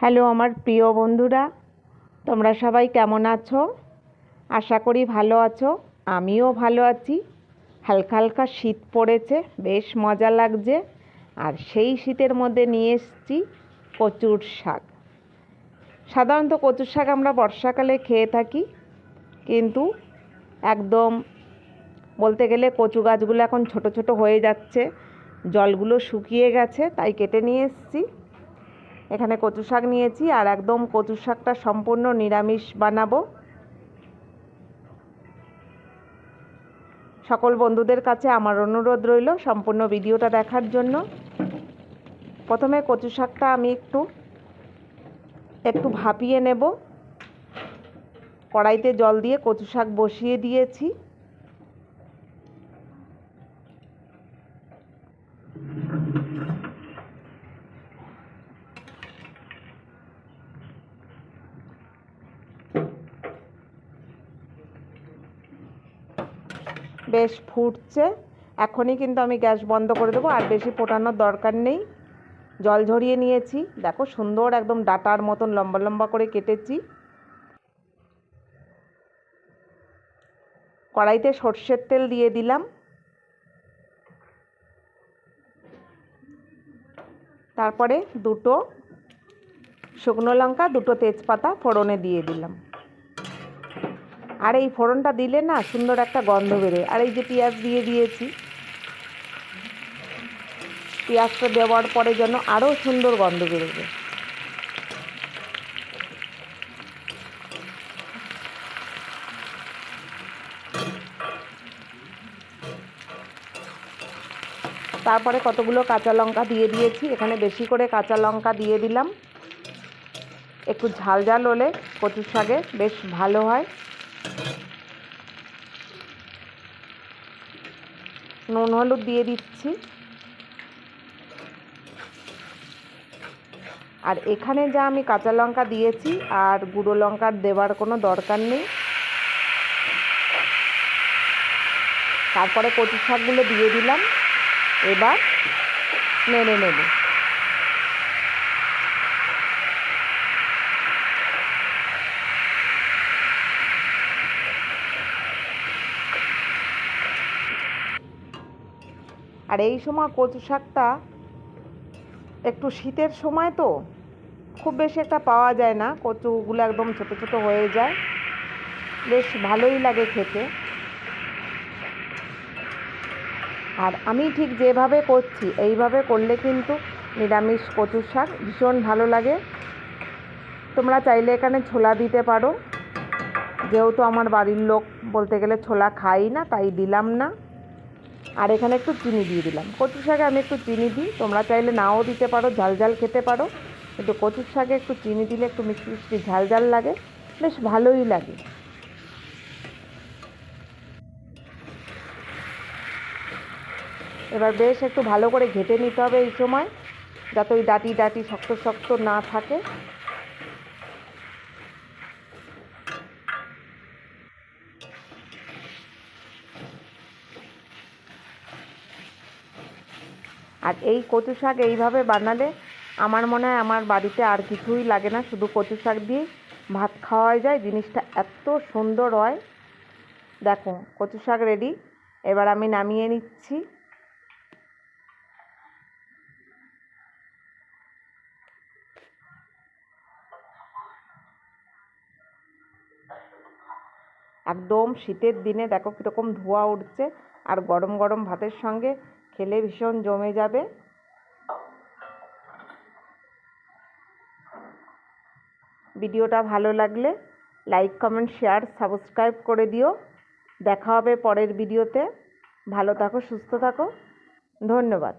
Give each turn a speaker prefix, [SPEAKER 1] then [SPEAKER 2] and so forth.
[SPEAKER 1] Hello আমার প্রিয় বন্ধুরা, তোমরা সবাই কেমন আছো? আশা করি ভালো আছো, আমিও ভালো আছি। হালকা হালকা শীত পড়েছে, বেশ মজা লাগছে। আর সেই শীতের মধ্যে নিয়ে এসেছি কচুর শাক। সাধারণত কচুর শাক আমরা বর্ষাকালে খেয়ে থাকি, কিন্তু একদম বলতে গেলে কচু গাছগুলো এখন ছোট ছোট হয়ে যাচ্ছে, জলগুলো শুকিয়ে গেছে, তাই কেটে নিয়ে এসেছি। এখানে কচু শাক নিয়েছি আর একদম কচু শাকটা সম্পূর্ণ নিরামিষ বানাবো। সকল বন্ধুদের কাছে আমার অনুরোধ রইল সম্পূর্ণ ভিডিওটা দেখার জন্য। প্রথমে কচু শাকটা আমি একটু একটু ভাপিয়ে নেব। কড়াইতে জল দিয়ে কচু শাক বসিয়ে দিয়েছি। বেশ ফুটছে। এখনই কিন্তু আমি গ্যাস বন্ধ করে দেবো, আর বেশি ফোটানোর দরকার নেই। জল ঝরিয়ে নিয়েছি। দেখো সুন্দর একদম ডাটার মতন লম্বা লম্বা করে কেটেছি। কড়াইতে সর্ষের তেল দিয়ে দিলাম। তারপরে দুটো শুকনো লঙ্কা, দুটো তেজপাতা ফোড়নে দিয়ে দিলাম। আর এই ফোড়নটা দিলে না সুন্দর একটা গন্ধ বেরোয়। আর এই যে পেঁয়াজ দিয়ে দিয়েছি, পেঁয়াজটা দেওয়ার পরে যেন আরও সুন্দর গন্ধ বেরোবে। তারপরে কতগুলো কাঁচা লঙ্কা দিয়ে দিয়েছি, এখানে বেশি করে কাঁচা লঙ্কা দিয়ে দিলাম। একটু ঝাল ঝাল হলে কচুর শাকে বেশ ভালো হয়। নুন, হলুদ দিয়ে দিচ্ছি। আর এখানে যা আমি কাঁচা লঙ্কা দিয়েছি আর গুঁড়ো লঙ্কার দেওয়ার কোনো দরকার নেই। তারপরে কচু শাকগুলো দিয়ে দিলাম। এবার নেড়ে নেব। আর এই সময় কচু শাকটা একটু শীতের সময় তো খুব বেশি একটা পাওয়া যায় না, কচুগুলো একদম ছোটো ছোটো হয়ে যায়। বেশ ভালোই লাগে খেতে। আর আমি ঠিক যেভাবে করছি, এইভাবে করলে কিন্তু নিরামিষ কচুর শাক ভীষণ ভালো লাগে। তোমরা চাইলে এখানে ছোলা দিতে পারো। যেহেতু আমার বাড়ির লোক বলতে গেলে ছোলা খাই না, তাই দিলাম না। আর এখানে একটু চিনি দিয়ে দিলাম। কচুর শাকে আমি একটু চিনি দিই, তোমরা চাইলে নাও দিতে পারো, ঝাল ঝাল খেতে পারো। কিন্তু কচুর শাকে একটু চিনি দিলে একটু মিষ্টি মিষ্টি ঝাল ঝাল লাগে, বেশ ভালোই লাগে। এবার বেশ একটু ভালো করে ঘেটে নিতে হবে এই সময়, যাতে ওই ডাটি ডাটি শক্ত শক্ত না থাকে। আর এই কচু শাক এইভাবে বানালে আমার মনে হয় আমার বাড়িতে আর কিছুই লাগে না, শুধু কচু শাক দিয়ে ভাত খাওয়া যায়, জিনিসটা এত সুন্দর হয়। দেখো, কচু শাক রেডি এবার আমি নামিয়ে নিচ্ছি। একদম শীতের দিনে দেখো কীরকম ধোঁয়া উঠছে, আর গরম গরম ভাতের সঙ্গে খেলে ভীষণ জমে যাবে। ভিডিওটা ভালো লাগলে লাইক কমেন্ট শেয়ার সাবস্ক্রাইব করে দিও। দেখা হবে পরের ভিডিওতে। ভালো থাকো, সুস্থ থাকো। ধন্যবাদ।